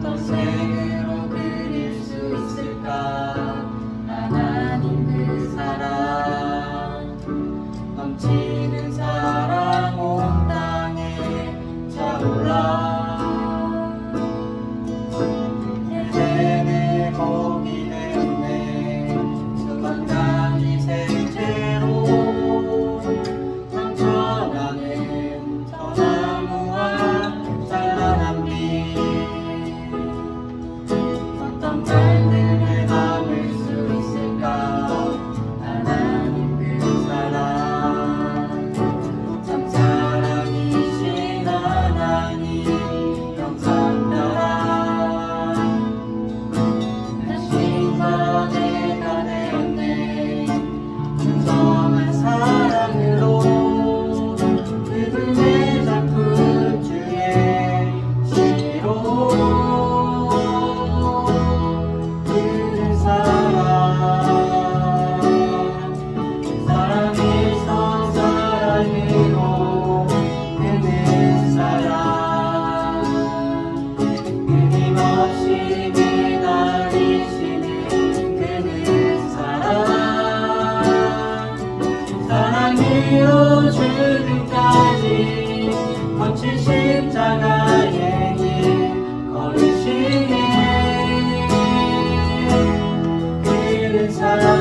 Santo Senhor. 사랑으로 죽음까지 거친 십자가의 길 걸으시기에 그는 사랑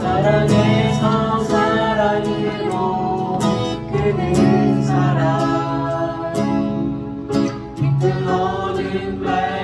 사랑에서 사랑으로 그는 사랑 깊은 왜